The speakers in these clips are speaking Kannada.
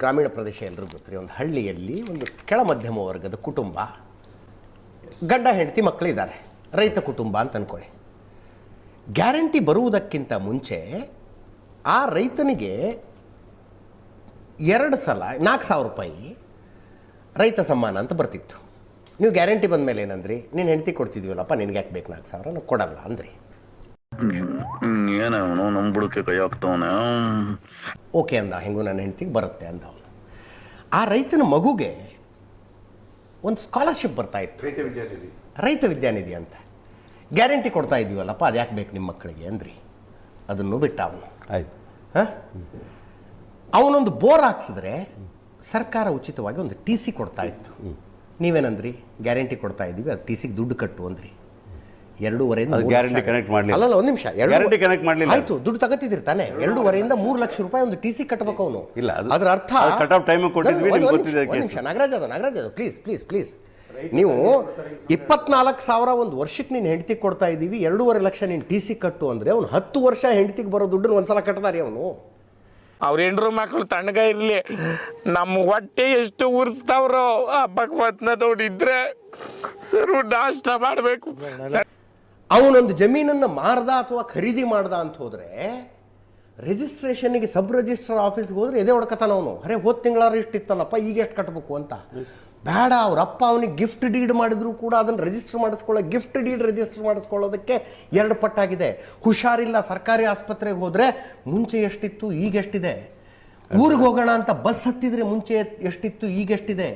ಗ್ರಾಮೀಣ ಪ್ರದೇಶ ಎಲ್ಲರಿಗೂ ಗೊತ್ತಿರಿ ಒಂದು ಹಳ್ಳಿಯಲ್ಲಿ ಒಂದು ಕೆಳ ಮಧ್ಯಮ ವರ್ಗದ ಕುಟುಂಬ, ಗಂಡ ಹೆಂಡತಿ ಮಕ್ಕಳಿದ್ದಾರೆ. ರೈತ ಕುಟುಂಬ ಅಂತ ಅಂದ್ಕೊಳ್ಳಿ ಗ್ಯಾರಂಟಿ ಬರುವುದಕ್ಕಿಂತ ಮುಂಚೆ ಆ ರೈತನಿಗೆ ಎರಡು ಸಲ, ನಾಲ್ಕು ಸಾವಿರ ರೂಪಾಯಿ ರೈತ ಸಮ್ಮಾನ ಅಂತ ಬರ್ತಿತ್ತು. ನೀವು ಗ್ಯಾರಂಟಿ ಬಂದ ಮೇಲೆ ಏನಂದ್ರಿ? ನೀನು ಹೆಂಡತಿ ಕೊಡ್ತಿದ್ವಲ್ಲಪ್ಪ, ನಿನಗೆ ಯಾಕೆ ಬೇಕು ನಾಲ್ಕು ಸಾವಿರ? ನಾವು ಕೊಡಲ್ಲ ಅಂದ್ರಿ. ಏನ ಅವನು ನಮ್ಮ ಬುಡಕ್ಕೆ ಕೈ ಹಾಕ್ತವನೆ ಓಕೆ ಅಂದ ಹೆಂಗೂ ನನ್ನ ಹೆಂಡತಿಗೆ ಬರುತ್ತೆ ಅಂದ ಅವನು. ಆ ರೈತನ ಮಗುಗೆ ಒಂದು ಸ್ಕಾಲರ್ಶಿಪ್ ಬರ್ತಾ ಇತ್ತು. ರೈತ ವಿದ್ಯಾನಿಧಿ. ಅಂತ. ಗ್ಯಾರಂಟಿ ಕೊಡ್ತಾ ಇದೀವಲ್ಲಪ್ಪ ಅದು ಯಾಕೆ ಬೇಕು ನಿಮ್ಮ ಮಕ್ಕಳಿಗೆ ಅಂದ್ರಿ. ಅದನ್ನು ಬಿಟ್ಟ ಅವನು. ಆಯ್ತು. ಹಾಂ? ಅವನೊಂದು ಬೋರ್ ಹಾಕ್ಸಿದ್ರೆ ಸರ್ಕಾರ ಉಚಿತವಾಗಿ ಒಂದು ಟಿ ಸಿ ಕೊಡ್ತಾ ಇತ್ತು. ನೀವೇನಂದ್ರಿ? ಗ್ಯಾರಂಟಿ ಕೊಡ್ತಾ ಇದ್ದೀವಿ ಅದು ಟಿ ಸಿಗೆ ದುಡ್ಡು ಕಟ್ಟು ಅಂದ್ರಿ. ಎರಡೂವರೆಯಿಂದ ಗ್ಯಾರಂಟಿ ಮೂರು guarantee ಲಕ್ಷ- connect ಮಾಡ್ಲಿಲ್ಲ. ಅಲ್ಲಲ್ಲ ಒಂದು ನಿಮಿಷ. ಎರಡು- ಕನೆಕ್ಟ್ connect ಮಾಡ್ಲಿಲ್ಲ. ಆಯ್ತು ದುಡ್ಡು ತಗತ್ತಿದ್ರಿ ತಾನೆ. ಎರಡೂವರೆಯಿಂದ ಮೂರು ಲಕ್ಷ ರೂಪಾಯಿ ಒಂದು ಟಿ ಸಿ ಕಟ್ಟಬೇಕು ಅವನು. ಇಲ್ಲ, ಅದು- ಅದರ ಅರ್ಥ. ಕಟ್ ಆಫ್ ಟೈಮ್ ಕೊಟ್ಟಿದ್ವಿ, ಒಂದು- ನಿಮ್ಗೆ ಗೊತ್ತಿದೆ ನಿಮಿಷ, ನಾಗರಾಜ್ ಅದು ನಾಗರಾಜ್ ಅದು. ಪ್ಲೀಸ್ ಪ್ಲೀಸ್ ಪ್ಲೀಸ್ ನೀವು ಇಪ್ಪತ್ನಾಲ್ಕು ಸಾವಿರ ಒಂದು ವರ್ಷಕ್ಕೆ ನೀನು ಹೆಂಡತಿ ಕೊಡ್ತಾ ಇದ್ದೀವಿ ಎರಡೂವರೆ ಲಕ್ಷ ನೀನು ಟಿ ಸಿ ಕಟ್ಟು ಅಂದ್ರೆ ಅವ್ನು ಹತ್ತು ವರ್ಷ ಹೆಂಡತಿಗೆ ಬರೋ ದುಡ್ಡನ್ನು ಒಂದ್ಸಲ ಕಟ್ಟದಾರಿ ಅವನು. ಅವ್ರ ಹೆಂಡ್ರು ಮಕ್ಳು ತಣ್ಣಗ ಇರಲಿ. ನಮ್ಮ ಹೊಟ್ಟೆ ಎಷ್ಟು ಉರ್ಸ್ತಾವ್ರೋ ಆ ಭಗವತ್ನ ನೋಡಿದ್ರೆ ಸರು ನಾಷ್ಟ ಮಾಡಬೇಕು. ಅವನೊಂದು ಜಮೀನನ್ನು ಮಾರ್ದ ಅಥವಾ ಖರೀದಿ ಮಾಡ್ದ ಅಂತ ಹೋದರೆ ರಿಜಿಸ್ಟ್ರೇಷನ್ಗೆ ಸಬ್ ರಿಜಿಸ್ಟ್ರಾರ್ ಆಫೀಸ್ಗೆ ಹೋದ್ರೆ ಎದೆ ಹೊಡ್ಕತಾನ ಅವನು. ಅರೆ, ಹೋದ ತಿಂಗಳಾರು ಇಷ್ಟಿತ್ತಲ್ಲಪ್ಪ, ಈಗ ಎಷ್ಟು ಕಟ್ಟಬೇಕು ಅಂತ. ಬೇಡ, ಅವ್ರ ಅಪ್ಪ ಅವನಿಗೆ ಗಿಫ್ಟ್ ಡೀಡ್ ಮಾಡಿದ್ರು ಕೂಡ ಅದನ್ನು ರಿಜಿಸ್ಟರ್ ಮಾಡಿಸ್ಕೊಳ್ಳೋ ಗಿಫ್ಟ್ ಡೀಡ್ ರಿಜಿಸ್ಟರ್ ಮಾಡಿಸ್ಕೊಳ್ಳೋದಕ್ಕೆ ಎರಡು ಪಟ್ಟಾಗಿದೆ. ಹುಷಾರಿಲ್ಲ, ಸರ್ಕಾರಿ ಆಸ್ಪತ್ರೆಗೆ ಹೋದರೆ ಮುಂಚೆ ಎಷ್ಟಿತ್ತು, ಈಗ ಎಷ್ಟಿದೆ? ಊರಿಗೆ ಹೋಗೋಣ ಅಂತ ಬಸ್ ಹತ್ತಿದ್ರೆ ಮುಂಚೆ ಎಷ್ಟಿತ್ತು, ಈಗ ಎಷ್ಟಿದೆ?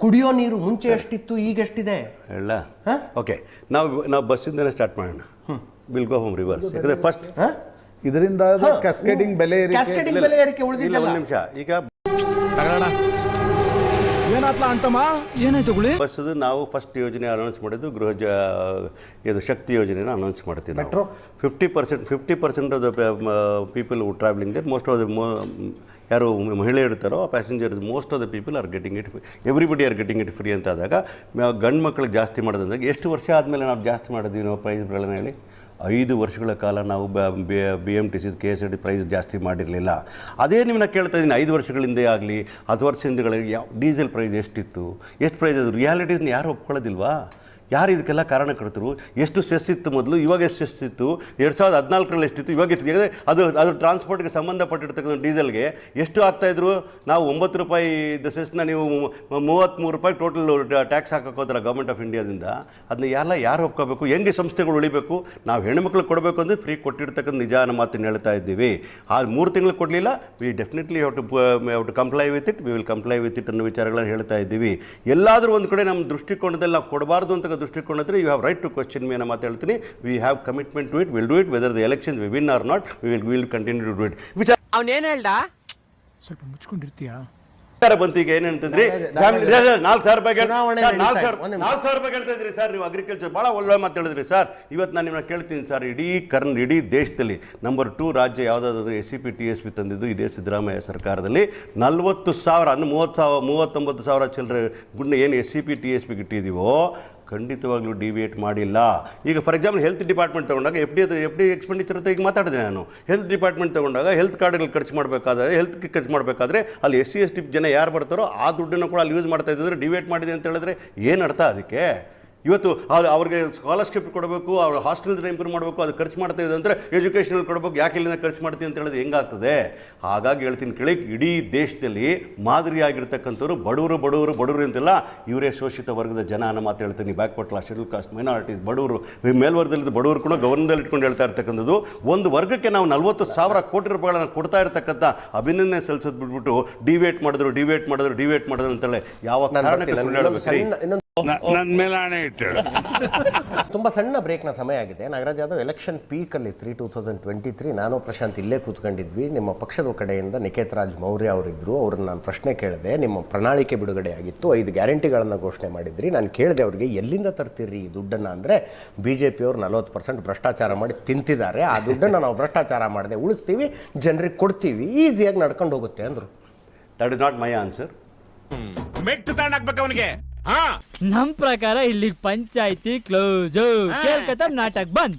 ಕುಡಿಯೋ ನೀರು ಮುಂಚೆ ಎಷ್ಟಿತ್ತು ಈಗ ಎಷ್ಟಿದೆ ಹೇಳ. ಹಾ? ಓಕೆ ನಾವು ನಾವು ಬಸ್ಸಿಂದನೇ ಸ್ಟಾರ್ಟ್ ಮಾಡೋಣ. ವಿಲ್ ಗೋ ಹೋಮ್ ರಿವರ್ಸ್ ಯಾಕಂದ್ರೆ ಫಸ್ಟ್ ಹಾ? ಇದರಿಂದ ಕ್ಯಾಸ್ಕೇಡಿಂಗ್ ಬೆಲೆ ಕ್ಯಾಸ್ಕೇಡಿಂಗ್ ಬೆಲೆ ಏರಿಕೆ ಉಳಿದಿಲ್ಲ ಒಂದು ನಿಮಿಷ. ಈಗ ಏನಾತ್ಲ ಅಂತಮ್ಮ? ಏನಾಯ್ತು ಗುಳಿ? ಬಸ್ಸದು ನಾವು ಫಸ್ಟ್ ಯೋಜನೆ ಅನೌನ್ಸ್ ಮಾಡಿದ್ದು ಗೃಹ ಜ ಇದು ಶಕ್ತಿ ಯೋಜನೆನ ಅನೌನ್ಸ್ ಮಾಡ್ತೀವಿ ನಾವು. Fifty percent fifty percent of the people travelling there most of the ಯಾರು ಮಹಿಳೆ ಇರ್ತಾರೋ ಆ passengers most of the people are getting it everybody are getting it free ಅಂತ ಆದಾಗ ಗಂಡು ಮಕ್ಕಳಿಗೆ ಜಾಸ್ತಿ ಮಾಡೋದಂದಾಗ ಎಷ್ಟು ವರ್ಷ ಆದಮೇಲೆ ನಾವು ಜಾಸ್ತಿ ಮಾಡಿದ್ವಿ ನಾವು ಪ್ರೈಸ್ಗಳನ್ನ ಹೇಳಿ? ಐದು ವರ್ಷಗಳ ಕಾಲ ನಾವು B M T C K S R T price ಜಾಸ್ತಿ ಮಾಡಿರಲಿಲ್ಲ. ಅದೇ ನಿಮ್ಮನ್ನ ಕೇಳ್ತಾ ಇದ್ದೀನಿ, ಐದು ವರ್ಷಗಳಿಂದೇ ಆಗಲಿ, ಹತ್ತು ವರ್ಷದಿಂದಗಳಿಗೆ ಯಾವ ಡೀಸೆಲ್ ಪ್ರೈಸ್ ಎಷ್ಟಿತ್ತು? ಎಷ್ಟು ಪ್ರೈಸ್ ಅದು? ರಿಯಾಲಿಟೀಸ್ನ ಯಾರು ಒಪ್ಕೊಳ್ಳೋದಿಲ್ವಾ? ಯಾರು ಇದಕ್ಕೆಲ್ಲ ಕಾರಣ ಕೊಡ್ತರು ಎಷ್ಟು ಸೆಸ್ ಇತ್ತು ಮೊದಲು? ಇವಾಗ ಎಷ್ಟು ಸೆಸ್ ಇತ್ತು? ಎರಡು ಸಾವಿರದ ಹದಿನಾಲ್ಕರಲ್ಲಿ ಎಷ್ಟಿತ್ತು? ಇವಾಗ ಎಷ್ಟು ಯಾಕಂದರೆ ಅದು ಅದು ಟ್ರಾನ್ಸ್ಪೋರ್ಟ್ಗೆ ಸಂಬಂಧಪಟ್ಟಿರ್ತಕ್ಕಂಥ ಡೀಸೆಲ್ಗೆ ಎಷ್ಟು ಆಗ್ತಾಯಿದ್ರು ನಾವು ಒಂಬತ್ತು ರೂಪಾಯಿ ಸೆಸ್ನ ನೀವು ಮೂವತ್ತ್ಮೂರು ರೂಪಾಯಿ ಟೋಟಲ್ ಟ್ಯಾಕ್ಸ್ ಹಾಕೋದ್ರ ಗೌರ್ಮೆಂಟ್ ಆಫ್ ಇಂಡಿಯಾದಿಂದ ಅದನ್ನ ಎಲ್ಲ ಯಾರು ಒಪ್ಕೋಬೇಕು? ಹೆಂಗೆ ಸಂಸ್ಥೆಗಳು ಉಳಿಬೇಕು? ನಾವು ಹೆಣ್ಮಕ್ಳು ಕೊಡಬೇಕು ಅಂದರೆ ಫ್ರೀ ಕೊಟ್ಟಿರ್ತಕ್ಕಂಥ ನಿಜಾನ ಮಾತನ್ನು ಹೇಳ್ತಾ ಇದ್ದೀವಿ. ಆ ಮೂರು ತಿಂಗಳು ಕೊಡಲಿಲ್ಲ. We definitely have to have to comply with it we will comply with it ಅನ್ನೋ ವಿಚಾರಗಳನ್ನು ಹೇಳ್ತಾ ಇದ್ದೀವಿ. ಎಲ್ಲಾದರೂ ಒಂದು ಕಡೆ ನಮ್ಮ ದೃಷ್ಟಿಕೋನದಲ್ಲಿ ನಾವು ಕೊಡಬಾರ್ದು ಅಂತ ದೃಷ್ಟಿಕೋನ ಹತ್ರ you have right to question me ಅನ್ನೋ ಮಾತು ಹೇಳ್ತೀನಿ. We have commitment to it will do it whether the election we win or not we will will continue to do it which ಅವನೇನು ಹೇಳ್ದ? ಸ್ವಲ್ಪ ಮುಚ್ಕೊಂಡಿರ್ತೀಯಾ? ಬಂತು ಈಗ ಏನಂತಂದ್ರಿ ನಾಲ್ಕು ಸಾವಿರ ರೂಪಾಯಿ ನಾಲ್ಕು ಸಾವಿರ ರೂಪಾಯಿ ಹೇಳ್ತಾ ಇದ್ರಿ ಸರ್ ನೀವು ಅಗ್ರಿಕಲ್ಚರ್ ಭಾಳ ಒಳ್ಳೆ ಮಾತು ಹೇಳಿದ್ರಿ ಸರ್. ಇವತ್ತು ನಾನು ನಿಮ್ಮನ್ನ ಕೇಳ್ತೀನಿ ಸರ್ ಇಡೀ ಕರ್ನ್ ಇಡೀ ದೇಶದಲ್ಲಿ ನಂಬರ್ ಟೂ ರಾಜ್ಯ ಯಾವುದಾದ್ರು S C P T S P ತಂದಿದ್ದು ಇದೇ ಸಿದ್ದರಾಮಯ್ಯ ಸರ್ಕಾರದಲ್ಲಿ. ನಲ್ವತ್ತು ಸಾವಿರ ಅಂದ್ರೆ ಮೂವತ್ತು ಸಾವಿರ ಮೂವತ್ತೊಂಬತ್ತು ಸಾವಿರ ಚಿಲ್ಲರೆ ಗುಂಡ ಏನು S C P T S ಪಿಗೆ ಇಟ್ಟಿದ್ದೀವೋ ಖಂಡಿತವಾಗ್ಲೂ ಡಿವಿಯೇಟ್ ಮಾಡಿಲ್ಲ. ಈಗ ಫಾರ್ ಎಕ್ಸಾಂಪಲ್ ಹೆಲ್ತ್ ಡಿಪಾರ್ಟ್ಮೆಂಟ್ ತಗೊಂಡಾಗ F D F D expenditure ಅಂತ ಈಗ ಮಾತಾಡಿದೆ ನಾನು. ಹೆಲ್ತ್ ಡಿಪಾರ್ಟ್ಮೆಂಟ್ ತಗೊಂಡಾಗ ಹೆಲ್ತ್ ಕಾರ್ಡ್ಗಳು ಖರ್ಚು ಮಾಡಬೇಕಾದ್ರೆ ಹೆಲ್ತ್ಗೆ ಖರ್ಚು ಮಾಡಬೇಕಾದ್ರೆ ಅಲ್ಲಿ ಎಸ್ ಸಿ ಎಸ್ ಟಿ ಜನ ಯಾರು ಬರ್ತಾರೋ ಆ ದುಡ್ಡನ್ನು ಕೂಡ ಅಲ್ಲಿ ಯೂಸ್ ಮಾಡ್ತಾ ಇದ್ದಿದ್ರೆ ಡಿವೇಟ್ ಮಾಡಿದೆ ಅಂತ ಹೇಳಿದ್ರೆ ಏನು ಅರ್ಥ ಅದಕ್ಕೆ? ಇವತ್ತು ಅವ್ರು ಅವ್ರಿಗೆ ಸ್ಕಾಲರ್ಶಿಪ್ ಕೊಡಬೇಕು ಅವ್ರ ಹಾಸ್ಟೆಲ್ ಇಂಪ್ರೂವ್ ಮಾಡಬೇಕು ಅದು ಖರ್ಚು ಮಾಡ್ತಾ ಇದೆ ಅಂದರೆ ಎಜುಕೇಷನಲ್ಲಿ ಕೊಡಬೇಕು ಯಾಕೆ ಇಲ್ಲಿಂದ ಖರ್ಚು ಮಾಡ್ತೀನಿ ಅಂತ ಹೇಳೋದು ಹೆಂಗಾಗ್ತದೆ? ಹಾಗಾಗಿ ಹೇಳ್ತೀನಿ ಕೇಳಿ ಇಡೀ ದೇಶದಲ್ಲಿ ಮಾದರಿಯಾಗಿರ್ತಕ್ಕಂಥವ್ರು ಬಡವರು ಬಡವರು ಬಡವರು ಅಂತೆಲ್ಲ ಇವರೇ ಶೋಷಿತ ವರ್ಗದ ಜನ ಅನ್ನೋ ಮಾತು ಹೇಳ್ತೀನಿ. Back class schedule caste minorities ಬಡವರು ಮೇಲ್ವರ್ಗದಲ್ಲಿ ಬಡವರು ಕೂಡ ಗವರ್ನದಲ್ಲಿ ಇಟ್ಕೊಂಡು ಹೇಳ್ತಾ ಇರ್ತಕ್ಕಂಥದ್ದು. ಒಂದು ವರ್ಗಕ್ಕೆ ನಾವು ನಲ್ವತ್ತು ಸಾವಿರ ಕೋಟಿ ರೂಪಾಯಿಗಳನ್ನು ಕೊಡ್ತಾ ಇರ್ತಕ್ಕಂಥ ಅಭಿನಂದನೆ ಸಲ್ಲಿಸೋದು ಬಿಟ್ಬಿಟ್ಟು ಡಿವೇಟ್ ಮಾಡಿದ್ರು ಡಿವೇಟ್ ಮಾಡಿದ್ರು ಡಿವೇಟ್ ಮಾಡಿದ್ರು ಅಂತೇಳಿ ಯಾವ ಕಾರಣಕ್ಕೆ ಕಾರಣಕ್ಕೆ ನನ್ನ ಮೇಲೆ ಆಣೆ ಇಟ್ಟಳು ತುಂಬ ಸಣ್ಣ ಬ್ರೇಕ್ನ ಸಮಯ ಆಗಿದೆ. Nagaraj Yadav election ಪೀಕಲ್ಲಿ three two thousand twenty three ನಾನು ಪ್ರಶಾಂತ್ ಇಲ್ಲೇ ಕೂತ್ಕೊಂಡಿದ್ವಿ. ನಿಮ್ಮ ಪಕ್ಷದ ಕಡೆಯಿಂದ ನಿಖೇತ್ ರಾಜ್ ಮೌರ್ಯ ಅವರಿದ್ದರು ಅವ್ರನ್ನ ನಾನು ಪ್ರಶ್ನೆ ಕೇಳಿದೆ ನಿಮ್ಮ ಪ್ರಣಾಳಿಕೆ ಬಿಡುಗಡೆ ಆಗಿತ್ತು. ಐದು ಗ್ಯಾರಂಟಿಗಳನ್ನ ಘೋಷಣೆ ಮಾಡಿದ್ರಿ. ನಾನು ಕೇಳಿದೆ ಅವರಿಗೆ ಎಲ್ಲಿಂದ ತರ್ತೀರಿ ಈ ದುಡ್ಡನ್ನು? ಅಂದ್ರೆ ಬಿ ಜೆ ಪಿಯವರು ನಲವತ್ತು ಪರ್ಸೆಂಟ್ ಭ್ರಷ್ಟಾಚಾರ ಮಾಡಿ ತಿಂತಿದ್ದಾರೆ. ಆ ದುಡ್ಡನ್ನು ನಾವು ಭ್ರಷ್ಟಾಚಾರ ಮಾಡದೆ. ಉಳಿಸ್ತೀವಿ ಜನರಿಗೆ ಕೊಡ್ತೀವಿ. ಈಸಿಯಾಗಿ ನಡ್ಕೊಂಡು ಹೋಗುತ್ತೆ ಅಂದರು. That is not my answer ಮೆಟ್ಟು ತಗೊಂಡಾಕ್ಬೇಕು ಅವನಿಗೆ ಹಾ. ನಮ್ ಪ್ರಕಾರ ಇಲ್ಲಿ ಪಂಚಾಯ್ತಿ ಕ್ಲೋಸ್ ಕೇಳ್ಕತ್ತ ನಾಟಕ್ ಬಂದ್.